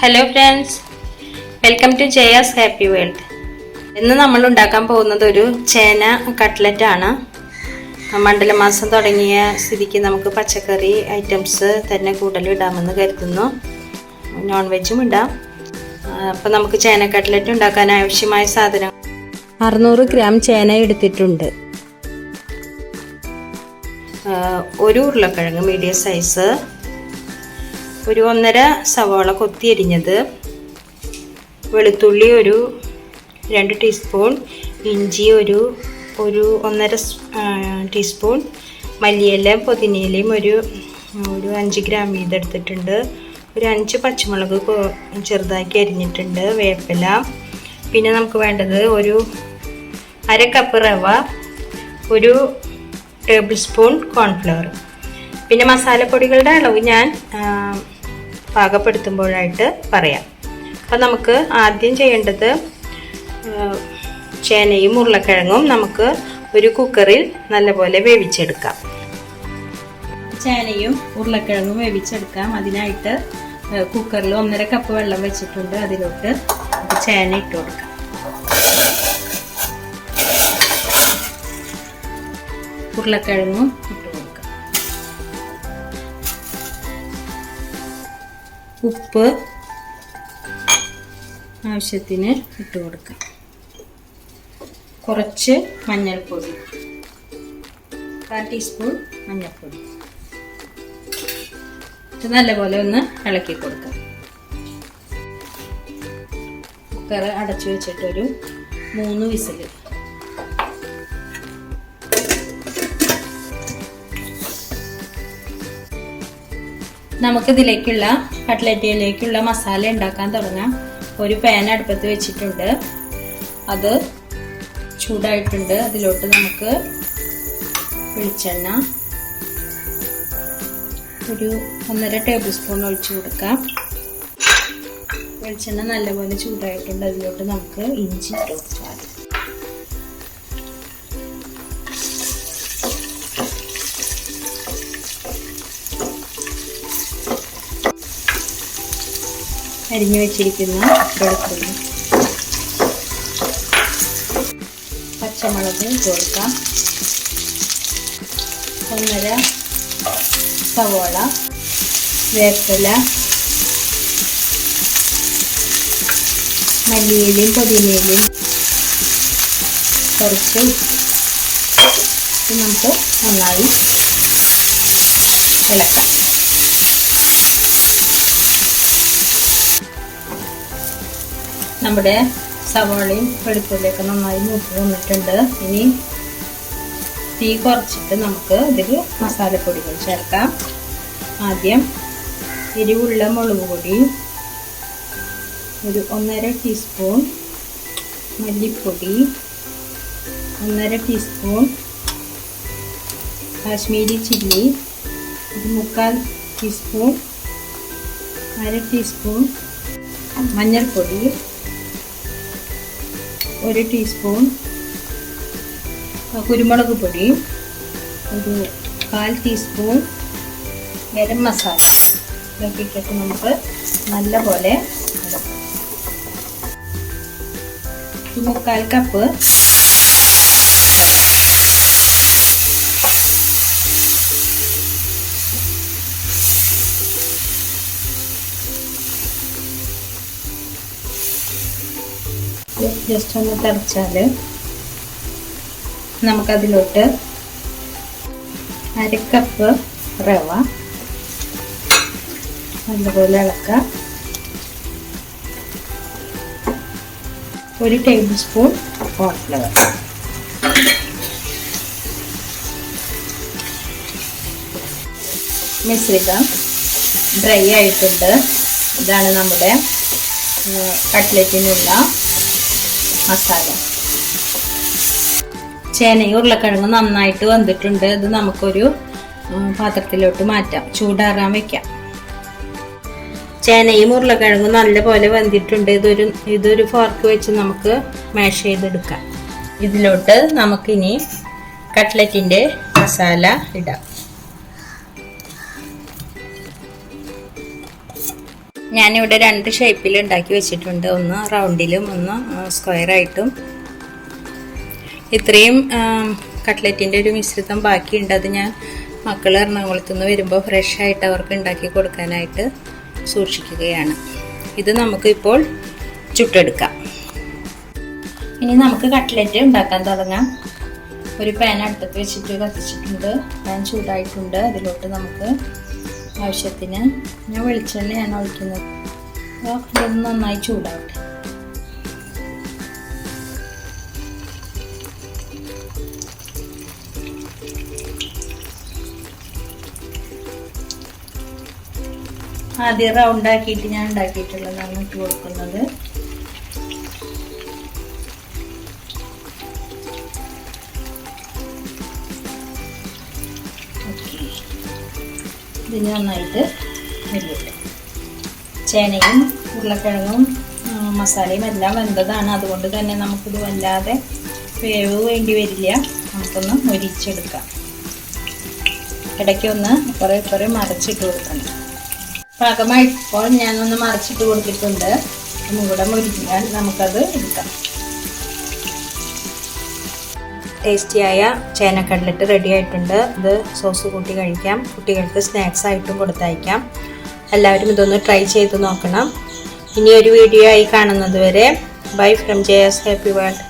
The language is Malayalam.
Hello friends welcome to Jaya's happy world ഇന്ന് നമ്മൾ ഉണ്ടാക്കാൻ പോകുന്നത് ഒരു ചേന കട്ട്ലറ്റ് ആണ്. മണ്ഡലമാസം തുടങ്ങിയ സ്ഥിതിക്ക് നമുക്ക് പച്ചക്കറി ഐറ്റംസ് തന്നെ കൂടുതൽ ഇടാമെന്ന് കരുതുന്നു. നോൺ വെജും ഇടാം. അപ്പോൾ നമുക്ക് ചേന കട്ട്ലറ്റ് ഉണ്ടാക്കാൻ ആവശ്യമായ സാധനം അറുന്നൂറ് ഗ്രാം ചേന എടുത്തിട്ടുണ്ട്. ഒരു ഉരുളക്കിഴങ്ങ് മീഡിയം സൈസ് ഒരു ഒന്നര സവാള കൊത്തിയരിഞ്ഞത് വെളുത്തുള്ളി ഒരു രണ്ട് ടീസ്പൂൺ ഇഞ്ചി ഒരു ഒരു ഒന്നര ടീസ്പൂൺ മല്ലിയിലയും പുതിനയിലയും ഒരു ഒരു അഞ്ച് ഗ്രാം വീതം എടുത്തിട്ടുണ്ട് ഒരു അഞ്ച് പച്ചമുളക് ചെറുതാക്കി അരിഞ്ഞിട്ടുണ്ട് വേപ്പില. പിന്നെ നമുക്ക് വേണ്ടത് ഒരു അര കപ്പ് റവ ഒരു ടേബിൾ സ്പൂൺ കോൺഫ്ലവർ പിന്നെ മസാലപ്പൊടികളുടെ അളവ് ഞാൻ പാകപ്പെടുത്തുമ്പോഴായിട്ട് പറയാം. അപ്പം നമുക്ക് ആദ്യം ചെയ്യേണ്ടത് ചേനയും ഉരുളക്കിഴങ്ങും നമുക്ക് ഒരു കുക്കറിൽ നല്ലപോലെ വേവിച്ചെടുക്കാം. ചേനയും ഉരുളക്കിഴങ്ങും വേവിച്ചെടുക്കാം. അതിനായിട്ട് കുക്കറിൽ ഒന്നര കപ്പ് വെള്ളം വെച്ചിട്ടുണ്ട്. അതിലോട്ട് ചേന ഇട്ട് കൊടുക്കാം. ഉരുളക്കിഴങ്ങും ഉപ്പ് ആവശ്യത്തിന് ഇട്ട് കൊടുക്കാം. കുറച്ച് മഞ്ഞൾപ്പൊടി. കാൽ ടീസ്പൂൺ മഞ്ഞൾപ്പൊടി. ഇത് നല്ലപോലെ ഒന്ന് ഇളക്കി കൊടുക്കാം. കുക്കർ അടച്ചു വെച്ചിട്ടൊരു മൂന്ന് വിസിൽ നമുക്കിതിലേക്കുള്ള കട്ട്ലറ്റിലേക്കുള്ള മസാല ഉണ്ടാക്കാൻ തുടങ്ങാം. ഒരു പാൻ അടുപ്പത്ത് വെച്ചിട്ടുണ്ട്. അത് ചൂടായിട്ടുണ്ട്. അതിലോട്ട് നമുക്ക് വെളിച്ചെണ്ണ ഒരു ഒന്നര ടേബിൾ സ്പൂൺ ഒഴിച്ചു കൊടുക്കാം. വെളിച്ചെണ്ണ നല്ലപോലെ ചൂടായിട്ടുണ്ട്. അതിലോട്ട് നമുക്ക് ഇഞ്ചി ഇട്ട് അരിഞ്ഞു വെച്ചിരിക്കുന്ന വെളുത്തുള്ളി പച്ചമുളക് ചേർക്കാം. ഒന്നര സവോള വേപ്പില മല്ലിയിലയും പുതിനയിലയും കുറച്ച് നമുക്ക് നന്നായി ഇളക്കാം. നമ്മുടെ സവാളയും വെളുത്തുള്ളിയൊക്കെ നന്നായി മൂത്ത് വന്നിട്ടുണ്ട്. ഇനി തീ കുറച്ചിട്ട് നമുക്ക് ഇതിൽ മസാലപ്പൊടികൾ ചേർക്കാം. ആദ്യം എരിവുള്ള മുളക് പൊടി ഒരു ഒന്നര ടീസ്പൂൺ മല്ലിപ്പൊടി ഒന്നര ടീസ്പൂൺ കാശ്മീരി ചില്ലി ഒരു മുക്കാൽ ടീസ്പൂൺ അര ടീസ്പൂൺ മഞ്ഞൾപ്പൊടി ഒരു ടീസ്പൂൺ കുരുമുളക് പൊടി ഒരു കാൽ ടീസ്പൂൺ ഗരം മസാല. ഇതൊക്കെ ഇട്ടിട്ട് നമുക്ക് നല്ലപോലെ മുക്കാൽ കപ്പ് ജസ്റ്റ് ഒന്ന് തിളച്ചാൽ നമുക്കതിലോട്ട് അരക്കപ്പ് റവ നല്ലപോലെ ഇളക്കാം. ഒരു ടേബിൾ സ്പൂൺ കോൺഫ്ലവർ മിശ്രിതം ഡ്രൈ ആയിട്ടുണ്ട്. ഇതാണ് നമ്മുടെ കട്ട്ലറ്റിനുള്ള മസാല. ചേനയും ഉരുളക്കിഴങ്ങും നന്നായിട്ട് വന്നിട്ടുണ്ട്. ഇത് നമുക്കൊരു പാത്രത്തിലോട്ട് മാറ്റാം. ചൂടാറാൻ വെക്കാം. ചേനയും ഉരുളക്കിഴങ്ങും നല്ലപോലെ വെന്തിട്ടുണ്ട് ഇതൊരു ഇതൊരു ഫോർക്ക് വെച്ച് നമുക്ക് മാഷ് ചെയ്തെടുക്കാം. ഇതിലോട്ട് നമുക്കിനി കട്ട്ലറ്റിന്റെ മസാല ഇടാം. ഞാനിവിടെ രണ്ട് ഷേപ്പിൽ ഉണ്ടാക്കി വെച്ചിട്ടുണ്ട്. ഒന്ന് റൗണ്ടിലും ഒന്ന് സ്ക്വയറായിട്ടും ഇത്രയും കട്ട്ലറ്റിന്റെ ഒരു മിശ്രിതം ബാക്കിയുണ്ട്. അത് ഞാൻ മക്കൾ എറണാകുളത്ത് നിന്ന് വരുമ്പോൾ ഫ്രഷ് ആയിട്ട് അവർക്ക് ഉണ്ടാക്കി കൊടുക്കാനായിട്ട് സൂക്ഷിക്കുകയാണ്. ഇത് നമുക്കിപ്പോൾ ചുട്ടെടുക്കാം. ഇനി നമുക്ക് കട്ട്ലറ്റ് ഉണ്ടാക്കാൻ തുടങ്ങാം. ഒരു പാൻ അടുപ്പത്ത് വെച്ചിട്ട് കത്തിച്ചിട്ടുണ്ട്. പാൻ ചൂടായിട്ടുണ്ട്. അതിലോട്ട് നമുക്ക് ആവശ്യത്തിന് ഞാൻ വെളിച്ചെണ്ണയാണ് ഒഴിക്കുന്നത്. ഇതൊന്ന് നന്നായി ചൂടാവട്ടെ. ആദ്യം റൗണ്ട് ആക്കിയിട്ട് ഞാൻ ഉണ്ടാക്കിയിട്ടുള്ളതാണ് ഇട്ട് കൊടുക്കുന്നത്. ഇതിന് നന്നായിട്ട് വെല്ലുള്ളി ചേനയും ഉരുളക്കിഴങ്ങും മസാലയും എല്ലാം വെന്തതാണ്. അതുകൊണ്ട് തന്നെ നമുക്കിത് വല്ലാതെ വേവ് വേണ്ടി വരില്ല. നമുക്കൊന്ന് മൊരിച്ചെടുക്കാം. ഇടയ്ക്ക് ഒന്ന് കുറേ കുറേ മറച്ചിട്ട് കൊടുക്കണം. പാകമായിപ്പോൾ ഞാനൊന്ന് മറച്ചിട്ട് കൊടുത്തിട്ടുണ്ട്. ഒന്നും കൂടെ നമുക്കത് എടുക്കാം. ടേസ്റ്റിയായ ചേന കട്ലറ്റ് റെഡി ആയിട്ടുണ്ട്. ഇത് സോസ് കൂട്ടി കഴിക്കാം. കുട്ടികൾക്ക് സ്നാക്സ് ആയിട്ടും കൊടുത്തയക്കാം. എല്ലാവരും ഇതൊന്ന് ട്രൈ ചെയ്ത് നോക്കണം. ഇനി ഒരു വീഡിയോ ആയി കാണുന്നത് വരെ. Bye from J S happy world